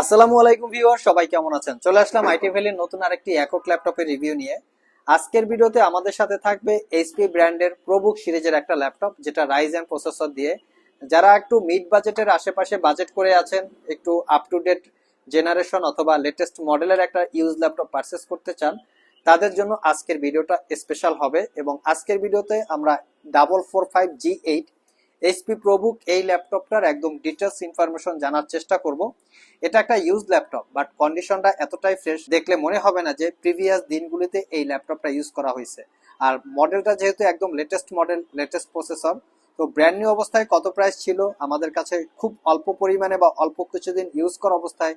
আসসালামু আলাইকুম ভিউয়ার সবাই কেমন আছেন? চলে আসলাম আইটি ভ্যালির নতুন আরেকটি একক ল্যাপটপের রিভিউ নিয়ে। আজকের ভিডিওতে আমাদের সাথে থাকবে এইচপি ব্র্যান্ডের প্রবুক সিরিজের একটা ল্যাপটপ, যেটা রাইজেন প্রসেসর দিয়ে। যারা একটু মিড বাজেটের আশেপাশে বাজেট করে আছেন, একটু আপ টু ডেট জেনারেশন অথবা লেটেস্ট মডেলের একটা ইউজ ল্যাপটপ পারচেস করতে চান, তাদের জন্য আজকের ভিডিওটা স্পেশাল হবে এবং আজকের ভিডিওতে আমরা double four five G eight HP ProBook এই ল্যাপটপটার একদম ডিটেলস ইনফরমেশন জানার চেষ্টা করব। এটা একটা ইউজ ল্যাপটপ বাট কন্ডিশনটা এতটাই ফ্রেশ দেখলে মনে হবে না যে প্রিভিয়াস দিনগুলিতে এই ল্যাপটপটা ইউজ করা হয়েছে। আর মডেলটা যেহেতু একদম লেটেস্ট মডেল লেটেস্ট প্রসেসর তো ব্র্যান্ড নিউ অবস্থায় কত প্রাইস ছিল, আমাদের কাছে খুব অল্প পরিমাণে বা অল্প কিছুদিন ইউজ করা অবস্থায়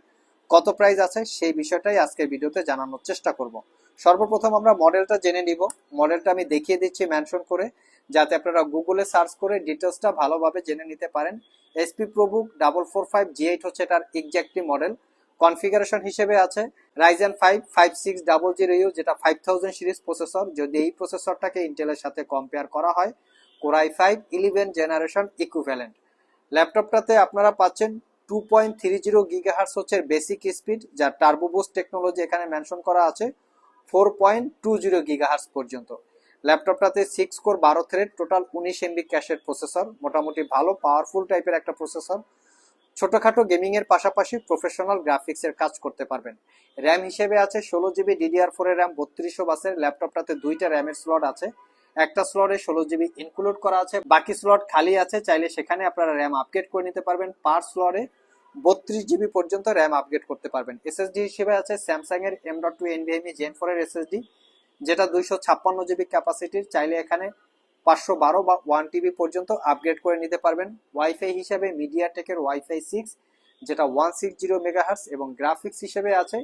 কত প্রাইস আছে, সেই বিষয়টাই আজকের ভিডিওতে জানানোর চেষ্টা করব। সর্বপ্রথম আমরা মডেলটা জেনে নিব। মডেলটা আমি দেখিয়ে দিচ্ছি মেনশন করে, যাতে আপনারা গুগলে সার্চ করে ডিটেলসটা ভালোভাবে জেনে নিতে পারেন। HP ProBook double four five G eight হচ্ছে এটার এক্স্যাক্টলি মডেল কনফিগারেশন হিসেবে আছে Ryzen five five six double zero U যেটা ফাইভ থাউজেন্ড সিরিজ প্রসেসর যদি এই প্রসেসরটাকে ইন্টেলের সাথে কম্পেয়ার করা হয় Core i five eleven generation equivalent ল্যাপটপটাতে আপনারা পাচ্ছেন two point three zero gigahertz হচ্ছে বেসিক স্পিড যা টার্বোবুস টেকনোলজি এখানে মেনশন করা আছে। Four point two zero gigahertz পর্যন্ত। ল্যাপটপটাতে সিক্স কোর বারো থ্রেড টোটাল উনিশ এমবি ক্যাশের প্রসেসর মোটামুটি ভালো পাওয়ারফুল টাইপের একটা প্রসেসর ছোটখাটো গেমিং এর পাশাপাশি প্রফেশনাল গ্রাফিক্স এর কাজ করতে পারবেন। র্যাম হিসেবে আছে ষোলো জিবি ডিডিআর ফোর এর র্যাম বত্রিশশো বাসের ল্যাপটপটাতে দুইটা র্যামের স্লট আছে। একটা স্লটে ষোলো জিবি ইনক্লুড করা আছে। বাকি স্লট খালি আছে, চাইলে সেখানে আপনারা র্যাম আপগ্রেড করে নিতে পারবেন। পার স্লটে বত্রিশ জিবি পর্যন্ত র্যাম আপগ্রেড করতে পারবেন। এসএসডি হিসেবে আছে স্যামসাং এর M dot two NVMe gen four এর এসএসডি যেটা দুইশো ছাপ্পান্ন জিবি ক্যাপাসিটির চাইলে এখানে পাঁচশো বারো বা ওয়ান টিবি পর্যন্ত আপগ্রেড করে নিতে পারবেন। ওয়াইফাই হিসেবে মিডিয়াটেকের ওয়াইফাই সিক্স যেটা ওয়ান সিক্স জিরো মেগাহার্স এবং গ্রাফিক্স হিসেবে আছে।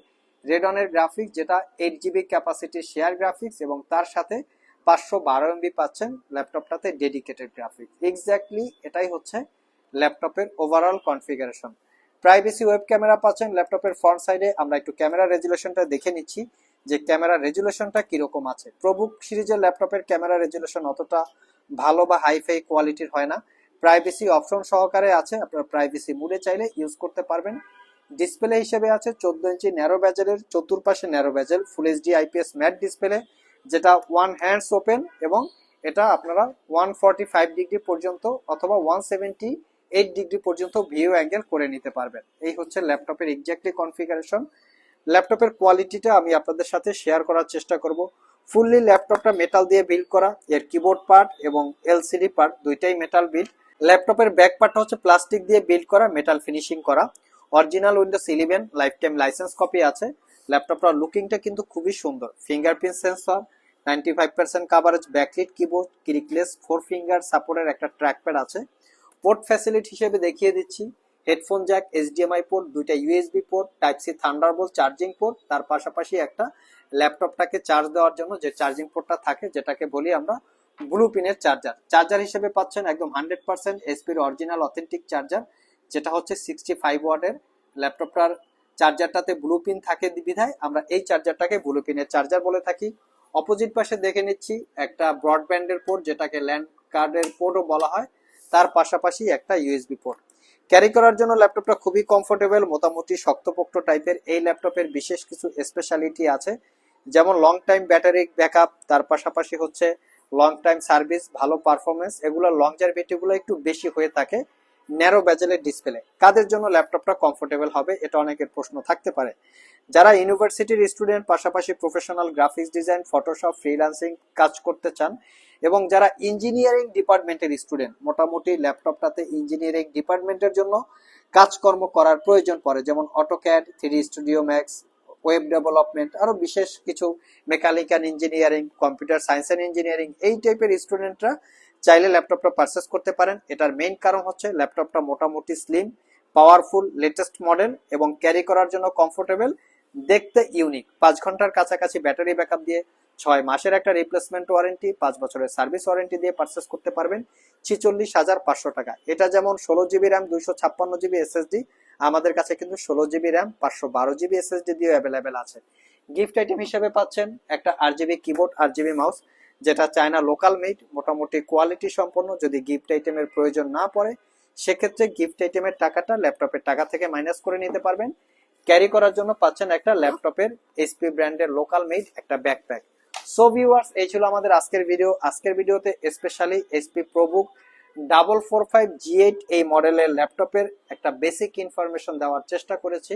রেডনের গ্রাফিক্স যেটা এইট জিবি ক্যাপাসিটির শেয়ার গ্রাফিক্স এবং তার সাথে পাঁচশো বারো এমবি পাচ্ছেন ল্যাপটপটাতে ডেডিকেটেড গ্রাফিক্স এক্স্যাক্টলি এটাই হচ্ছে ল্যাপটপের overall configuration privacy web camera পাচ্ছেন ল্যাপটপের ফ্রন্ট সাইডে আমরা একটু ক্যামেরা রেজুলেশনটা দেখে নিচ্ছি যে ক্যামেরা রেজুলেশনটা কীরকম আছে। প্রবুক সিরিজের ল্যাপটপের ক্যামেরা রেজুলেশন অতটা ভালো বা হাইফাই কোয়ালিটির হয় না। প্রাইভেসি অপশন সহকারে আছে, আপনারা প্রাইভেসি মুডে চাইলে ইউজ করতে পারবেন। ডিসপ্লে হিসেবে আছে চোদ্দ ইঞ্চি ন্যারো ব্যাজেলের চতুর্পাশে narrow bezel full HD IPS matte display যেটা ওয়ান হ্যান্ডস ওপেন এবং এটা আপনারা ওয়ান ফর্টি ফাইভ ডিগ্রি পর্যন্ত অথবা ওয়ান সেভেন্টি এইট ডিগ্রি পর্যন্ত ভিউ অ্যাঙ্গেল করে নিতে পারবেন। এই হচ্ছে ল্যাপটপের এক্স্যাক্টলি কনফিগারেশন ল্যাপটপের কোয়ালিটিটা আমি আপনাদের সাথে শেয়ার করার চেষ্টা করব। ফুললি ল্যাপটপটা মেটাল দিয়ে বিল্ড করা, এর কিবোর্ড পার্ট এবং এলসিডি পার্ট দুইটাই মেটাল বিল্ড ল্যাপটপের ব্যাক পার্টটা হচ্ছে প্লাস্টিক দিয়ে বিল্ড করা মেটাল ফিনিশিং করা। Original Windows eleven life time licence copy আছে। ল্যাপটপটার লুকিংটা কিন্তু খুবই সুন্দর। Fingerprint sensor ninety five percent coverage backlit keyboard creakless four finger সাপোর্টের একটা ট্র্যাকপ্যাড আছে। পোর্ট ফ্যাসিলিটি হিসেবে দেখিয়ে দিচ্ছি। হেডফোন জ্যাক এইচডিএমআই পোর্ট, দুইটা USB port, type C Thunderbolt charging port, তার পাশাপাশি একটা ল্যাপটপটাকে চার্জ দেওয়ার জন্য যে চার্জিং পোর্টটা থাকে, যেটাকে বলি আমরা ব্লু পিনের চার্জার। চার্জার হিসেবে পাচ্ছেন একদম হান্ড্রেড পার্সেন্ট এসপির অরিজিনাল অথেন্টিক চার্জার, যেটা হচ্ছে সিক্সটি ফাইভ ওয়ার্ডের ল্যাপটপটার চার্জারটাতে ব্লু পিন থাকে বিধায় আমরা এই চার্জারটাকে ব্লু পিনের চার্জার বলে থাকি। অপোজিট পাশে দেখে নিচ্ছি একটা ব্রডব্যান্ডের পোর্ট, যেটাকে ল্যান্ড কার্ডের পোর্টও বলা হয়। তার পাশাপাশি একটা ইউএসবি পোর্ট ক্যারি করার জন্য ল্যাপটপটা খুবই কমফোর্টেবল মোটামুটি শক্তপোক্ত টাইপের এই ল্যাপটপের বিশেষ কিছু স্পেশালিটি আছে, যেমন লং টাইম ব্যাটারি ব্যাকআপ তার পাশাপাশি হচ্ছে লং টাইম সার্ভিস ভালো পারফরমেন্স এগুলো লং জার্ভিটিগুলো একটু বেশি হয়ে থাকে। Narrow ব্যাজেলের display. কাদের জন্য ল্যাপটপটা কমফোর্টেবল হবে, এটা অনেকের প্রশ্ন থাকতে পারে। যারা ইউনিভার্সিটির স্টুডেন্ট, পাশাপাশি professional graphics design Photoshop freelancing কাজ করতে চান, এবং যারা ইঞ্জিনিয়ারিং ডিপার্টমেন্টের স্টুডেন্ট, মোটামুটি ল্যাপটপটাতে ইঞ্জিনিয়ারিং ডিপার্টমেন্টের জন্য কাজকর্ম করার প্রয়োজন পড়ে, যেমন AutoCAD three studio max web development আরও বিশেষ কিছু mechanical engineering computer science and engineering এই টাইপের স্টুডেন্টরা চাইলে ল্যাপটপটা পারচেস করতে পারেন। এটার মেইন কারণ হচ্ছে ল্যাপটপটা মোটামুটি স্লিম পাওয়ারফুল লেটেস্ট মডেল এবং ক্যারি করার জন্য কমফোর্টেবল দেখতে ইউনিক পাঁচ ঘণ্টার কাছাকাছি ব্যাটারি ব্যাকআপ দিয়ে ছয় মাসের একটা রিপ্লেসমেন্ট ওয়ারেন্টি পাঁচ বছরের সার্ভিস ওয়ারেন্টি দিয়ে পারচেস করতে পারবেন। ছিচল্লিশ হাজার পাঁচশো টাকা। এটা যেমন ষোলো জিবি র্যাম দুইশো ছাপ্পান্ন জিবি এসএসডি আমাদের কাছে কিন্তু ষোলো জিবি র্যাম পাঁচশো বারো জিবি এসএসডি দিয়ে অ্যাভেলেবেল আছে। গিফট আইটেম হিসেবে পাচ্ছেন একটা R GB keyboard R GB mouse যেটা চায়না লোকাল মেড মোটামুটি কোয়ালিটি সম্পন্ন, যদি গিফট আইটেমের প্রয়োজন না পড়ে, সেক্ষেত্রে গিফট আইটেমের টাকাটা ল্যাপটপের টাকা থেকে মাইনাস করে নিতে পারবেন। ক্যারি করার জন্য পাচ্ছেন একটা ল্যাপটপের এসপি ব্র্যান্ডের লোকাল মেড একটা ব্যাকপ্যাক সো ভিউয়ার্স এই ছিল আমাদের আজকের ভিডিও আজকের ভিডিওতে specially SP ProBook double four five G eight এই মডেলের ল্যাপটপের একটা বেসিক ইনফরমেশন দেওয়ার চেষ্টা করেছি।